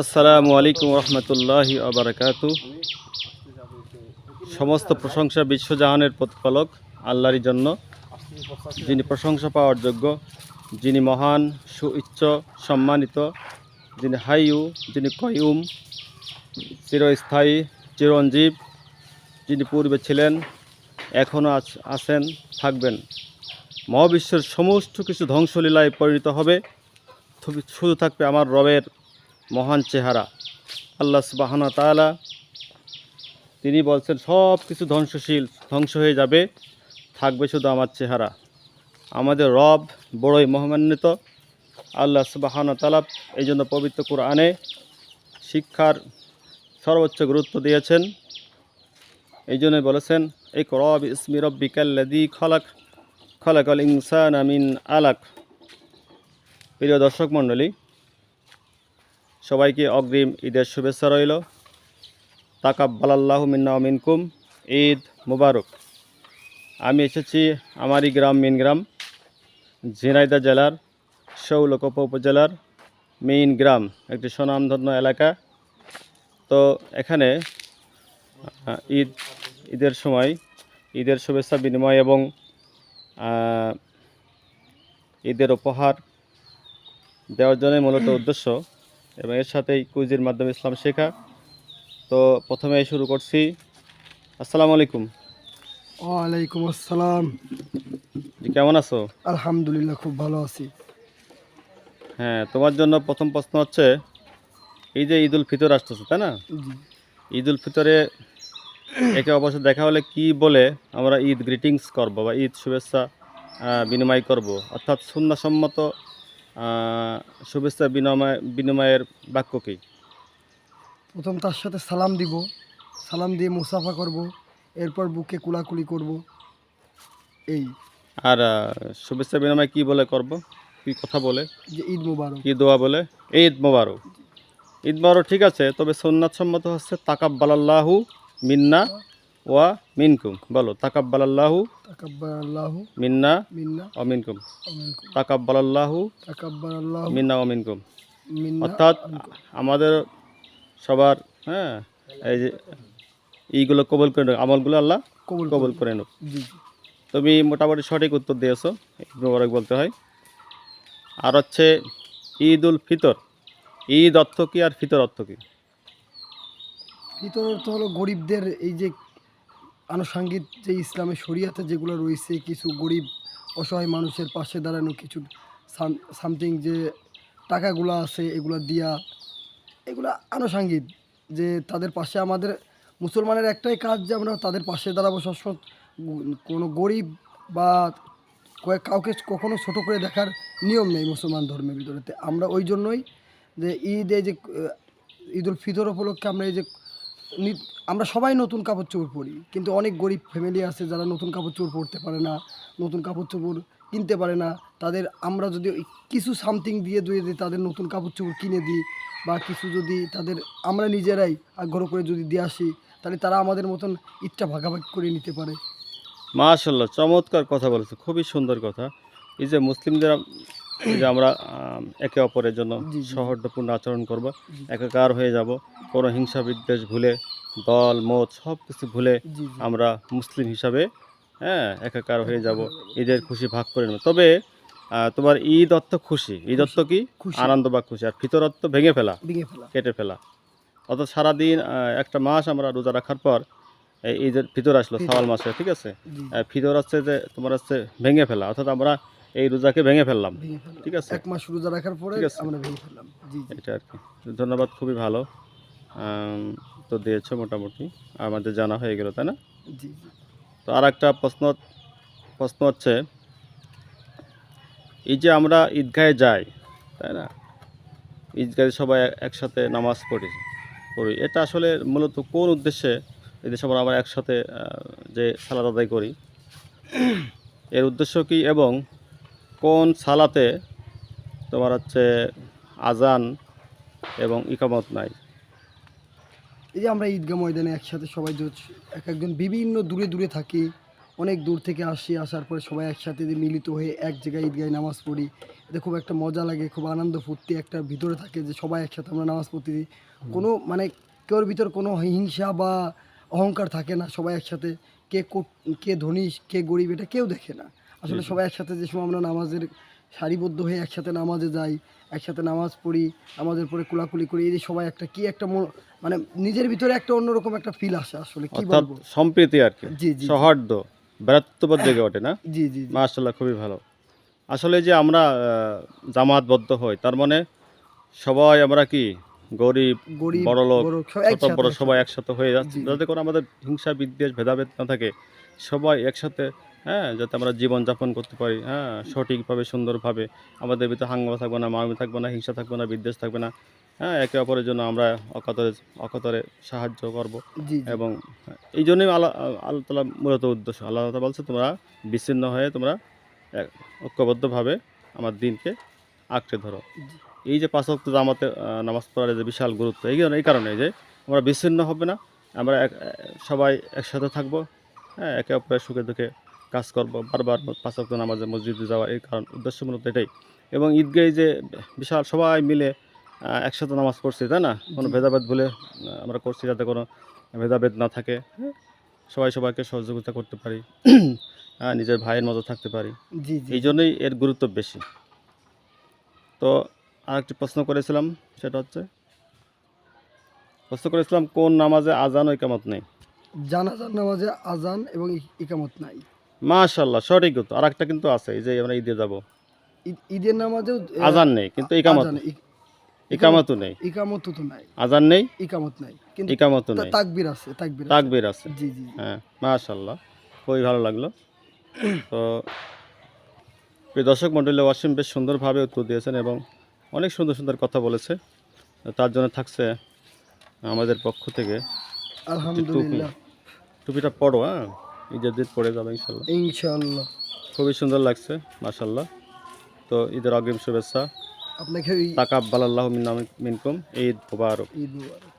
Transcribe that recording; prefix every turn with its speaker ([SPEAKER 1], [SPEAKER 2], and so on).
[SPEAKER 1] আসসালামু আলাইকুম রহমতুল্লাহ আবরাকাতু। সমস্ত প্রশংসা বিশ্বজাহানের প্রতিপালক, আল্লাহরই জন্য। যিনি প্রশংসা পাওয়ার যোগ্য, যিনি মহান সুইচ্ছ সম্মানিত, যিনি হাইউ যিনি কয়ুম, চিরস্থায়ী, চিরঞ্জীব, যিনি পূর্বে ছিলেন এখনও আছেন, থাকবেন। মহাবিশ্বের সমস্ত কিছু ধ্বংসলীলায় পরিণত হবে। শুধু থাকবে আমার রবের মহান চেহারা। আল্লাহ সুবাহানা তাআলা তিনি বলছেন, সব কিছু ধ্বংসশীল, ধ্বংস হয়ে যাবে, থাকবে শুধু আমার চেহারা। আমাদের রব বড়ই মহামান্বিত। আল্লাহ সুবাহানা তালা এই জন্য পবিত্র কোরআনে শিক্ষার সর্বোচ্চ গুরুত্ব দিয়েছেন। এই জন্যই বলেছেন এই রব ইসমি রব্বিকাল্লাদি খলাক, খলাকাল ইনসান আমিন আলাক। প্রিয় দর্শক মণ্ডলী সবাইকে অগ্রিম ঈদের শুভেচ্ছা রইল। তাকাব্বালাল্লাহ মিন্না মিনকুম। ঈদ মুবারক। আমি এসেছি আমারই গ্রাম মিনগ্রাম ঝিনাইদা জেলার শৌলকপ উপজেলার মেইন গ্রাম একটি স্বনামধন্য এলাকা। তো এখানে ঈদ, ঈদের সময় ঈদের শুভেচ্ছা বিনিময় এবং ঈদের উপহার দেওয়ার জন্যই মূলত উদ্দেশ্য এবং এর সাথেই কুইজের মাধ্যমে ইসলাম শেখা। তো প্রথমে শুরু করছি। আসসালামু আলাইকুম।
[SPEAKER 2] ওয়ালাইকুম আসসালাম।
[SPEAKER 1] জি কেমন আছো?
[SPEAKER 2] আলহামদুলিল্লাহ খুব ভালো আছি।
[SPEAKER 1] হ্যাঁ তোমার জন্য প্রথম প্রশ্ন হচ্ছে এই যে ঈদ উল ফিতর আসতেছে তাই না? ঈদ উল ফিতরে একে অবশ্য দেখা হলে কি বলে আমরা ঈদ গ্রিটিংস করব বা ঈদ শুভেচ্ছা বিনিময় করব? অর্থাৎ সুন্নাসম্মত শুভেচ্ছা বিনিময় বিনিময়ের বাক্য কী?
[SPEAKER 2] প্রথম তার সাথে সালাম দিব। সালাম দিয়ে মুসাফা করব। এরপর বুকে কুলাকুলি করব। এই।
[SPEAKER 1] আর শুভেচ্ছা বিনিময় কি বলে করব? কি কথা বলে?
[SPEAKER 2] যে ঈদ মুবারক।
[SPEAKER 1] কি দোয়া বলে? ঈদ মোবারক। ঈদ মোবারক ঠিক আছে তবে সোননাথ সম্মত হচ্ছে তাকাব্বালাল্লাহু মিন্না ওয়া মিনকুম। বলো তাকাব্বালাল্লাহু
[SPEAKER 2] তাকাব্বার আল্লাহু
[SPEAKER 1] মিন্না
[SPEAKER 2] মিন্না
[SPEAKER 1] ও মিনকুম। তাকাব্বালাল্লাহু
[SPEAKER 2] তাকাব্বার আল্লাহু
[SPEAKER 1] মিন্না ও মিনকুম। অর্থাৎ আমাদের সবার হ্যাঁ এই যে এইগুলো কবল করে নেব আমলগুলো আল্লাহ
[SPEAKER 2] কবুল
[SPEAKER 1] কবল করে নেব তুমি মোটামুটি সঠিক উত্তর দিয়েছ মোবারক বলতে হয়। আর হচ্ছে ঈদ উল ফিতর। ঈদ অর্থ কি আর ফিতর অর্থ কি?
[SPEAKER 2] ভিতর অর্থ হলো গরিবদের এই যে আনুষাঙ্গিক যে ইসলামের শরিয়াতে যেগুলো রয়েছে কিছু গরিব অসহায় মানুষের পাশে দাঁড়ানো কিছু সামথিং যে টাকাগুলো আছে এগুলো দিয়া এগুলো আনুষাঙ্গিক যে তাদের পাশে আমাদের মুসলমানের একটাই কাজ যে আমরা তাদের পাশে দাঁড়াবো। সবসময় কোনো গরিব বা কাউকে কখনো ছোট করে দেখার নিয়ম নেই মুসলমান ধর্মের ভিতরেতে আমরা ওই জন্যই যে ঈদ এই যে আহ, ঈদ উল ফিতর উপলক্ষে আমরা এই যে আমরা সবাই নতুন কাপড় চোপড় পরি কিন্তু অনেক গরিব ফ্যামিলি আছে যারা নতুন কাপড় চোপড় পরতে পারে না নতুন কাপড় চোপড় কিনতে পারে না। তাদের আমরা যদি কিছু সামথিং দিয়ে দিয়ে দিই তাদের নতুন কাপড় চোপড় কিনে দিই বা কিছু যদি তাদের আমরা নিজেরাই আগ্রহ করে যদি দিয়ে আসি তাহলে তারা আমাদের মতন ঈদটা ভাগাভাগি করে নিতে পারে।
[SPEAKER 1] মাশাল্লাহ চমৎকার কথা বলেছে খুবই সুন্দর কথা। এই যে মুসলিমদের যে আমরা একে অপরের জন্য। সৌহার্দ্যপূর্ণ আচরণ করব একাকার হয়ে যাব কোনো হিংসা বিদ্বেষ ভুলে দল মত সব কিছু ভুলে আমরা মুসলিম হিসাবে হ্যাঁ একাকার হয়ে যাব ঈদের খুশি ভাগ করে নেব। তবে তোমার ঈদ অর্থ খুশি। ঈদ অর্থ কি? আনন্দ বা খুশি। আর ফিতর অর্থ ভেঙে ফেলা কেটে ফেলা। অর্থাৎ সারাদিন একটা মাস আমরা রোজা রাখার পর এই ঈদের ফিতর আসলো। সাওয়াল মাসে ঠিক আছে? ফিতর হচ্ছে যে তোমার হচ্ছে ভেঙে ফেলা। অর্থাৎ আমরা এই রোজাকে ভেঙে ফেললাম ঠিক আছে?
[SPEAKER 2] এক মাস রোজা রাখার পরে আমরা ভেঙে ফেললাম।
[SPEAKER 1] এটা আর কি। ধন্যবাদ খুবই ভালো। তো দিয়েছ মোটামুটি। আমাদের জানা হয়ে গেল তাই না?
[SPEAKER 2] জি
[SPEAKER 1] তো আর একটা প্রশ্ন প্রশ্ন হচ্ছে এই যে আমরা ঈদগাহে যাই তাই না? ঈদগাহে সবাই একসাথে নামাজ পড়ি পড়ি। এটা আসলে মূলত কোন উদ্দেশ্যে ঈদের সময় আমরা একসাথে যে সালাদ আদায় করি? এর উদ্দেশ্য কি এবং কোন সালাতে তোমার হচ্ছে আজান এবং ইকামত নাই?
[SPEAKER 2] এই যে আমরা ঈদগাহ ময়দানে একসাথে সবাই এক একজন বিভিন্ন দূরে দূরে থাকি অনেক দূর থেকে আসি আসার পরে সবাই একসাথে যে মিলিত হয়ে এক জায়গায় ঈদগাহে নামাজ পড়ি। যে খুব একটা মজা লাগে খুব আনন্দ ফুর্তি একটা ভিতরে থাকে যে সবাই একসাথে আমরা নামাজ পড়তে দিই। কোনো মানে কেউর ভিতর কোনো হিংসা বা অহংকার থাকে না সবাই একসাথে কে কে ধনী কে গরিব এটা কেউ দেখে না। আসলে সবাই একসাথে যে সময় আমরা নামাজের সারিবদ্ধ হয়ে একসাথে নামাজে যাই একসাথে নামাজ পড়ি আমাদের পরে কুলাকুলি করি এই যে সবাই একটা কি একটা মানে নিজের ভিতরে একটা অন্যরকম একটা ফিল আসে আসলে কি বলব
[SPEAKER 1] সম্প্রীতি আর কি
[SPEAKER 2] জি জি
[SPEAKER 1] সৌহার্দ্য বেড়াত্মবোধ জেগে ওঠে না
[SPEAKER 2] জি জি।
[SPEAKER 1] মাশাল্লাহ খুবই ভালো আসলে যে আমরা আহ, জামাতবদ্ধ হই তার মানে সবাই আমরা কি গরিব
[SPEAKER 2] গরিব
[SPEAKER 1] বড়লোক ছোট বড় সবাই
[SPEAKER 2] একসাথে।
[SPEAKER 1] হয়ে যাচ্ছে। যাতে করে আমাদের হিংসা বিদ্বেষ ভেদাভেদ না থাকে সবাই একসাথে হ্যাঁ যাতে আমরা জীবনযাপন করতে পারি হ্যাঁ সঠিকভাবে সুন্দরভাবে। আমাদের ভিতরে হাঙ্গামা থাকবে না মারমি থাকবে না হিংসা থাকবে না বিদ্বেষ থাকবে না হ্যাঁ একে অপরের জন্য আমরা অকাতরে অকাতরে সাহায্য করব। এবং এই জন্যই আল্লাহ আল্লাহ তালা মূলত উদ্দেশ্য। আল্লাহ তালা বলছে তোমরা বিচ্ছিন্ন হয়ে তোমরা ঐক্যবদ্ধভাবে আমার দিনকে আঁকড়ে ধরো। এই যে পাঁচ ওয়াক্ত জামাতে নামাজ পড়ার যে বিশাল গুরুত্ব এই কারণে এই কারণে যে আমরা বিচ্ছিন্ন হবে না আমরা এক সবাই একসাথে থাকব হ্যাঁ একে অপরের সুখে দুঃখে কাজ করব বারবার পাঁচ ওয়াক্ত নামাজে মসজিদে যাওয়া এই কারণ উদ্দেশ্য মূলত এটাই। এবং ঈদগাহে যে বিশাল সবাই মিলে একসাথে নামাজ পড়ছি তাই না? কোনো ভেদাভেদ ভুলে আহ, আমরা করছি যাতে কোনো ভেদাভেদ না থাকে। হ্যাঁ? সবাই সবাইকে সহযোগিতা করতে পারি। হ্যাঁ নিজের ভাইয়ের মতো থাকতে পারি। এই জন্যই এর গুরুত্ব বেশি। তো আরেকটি প্রশ্ন করেছিলাম সেটা হচ্ছে প্রশ্ন করেছিলাম কোন নামাজে আজান ও ইকামত নেই?
[SPEAKER 2] জানাজার নামাজে আজান এবং ইকামত নাই।
[SPEAKER 1] মাশাল্লাহ সঠিক উত্তর। আর একটা কিন্তু আছে এই যে আমরা ঈদে যাব।
[SPEAKER 2] ঈদ- ঈদের নামাজেও
[SPEAKER 1] আজান নেই কিন্তু ইকামত। ইকামতও নেই।
[SPEAKER 2] ইকামত তো নাই।
[SPEAKER 1] আজান নেই?
[SPEAKER 2] ইকামত নাই। কিন্তু
[SPEAKER 1] ইকামতও
[SPEAKER 2] তা-
[SPEAKER 1] নেই।
[SPEAKER 2] তাকবির আছে তাকবির।
[SPEAKER 1] তাকবীর আছে।
[SPEAKER 2] জি জি
[SPEAKER 1] হ্যাঁ মাশাল্লাহ খুবই ভালো লাগল। তো প্রিয় দর্শক মণ্ডলী ওয়াসিম বেশ সুন্দরভাবে উত্তর দিয়েছেন এবং অনেক সুন্দর সুন্দর কথা বলেছে। তার জন্য থাকছে আমাদের পক্ষ থেকে
[SPEAKER 2] আলহামদুলিল্লাহ।
[SPEAKER 1] টুপিটা পড়ো হ্যাঁ। ঈদের দিন পড়ে যাবে ইনশাল্লাহ।
[SPEAKER 2] ইনশাল্লাহ।
[SPEAKER 1] খুবই সুন্দর লাগছে মাশাল্লাহ। তো ঈদের অগ্রিম শুভেচ্ছা।
[SPEAKER 2] আপনাকে
[SPEAKER 1] টাকা আল্লাহ মিনকুম ঈদ মুবারক।
[SPEAKER 2] ঈদ মুবারক।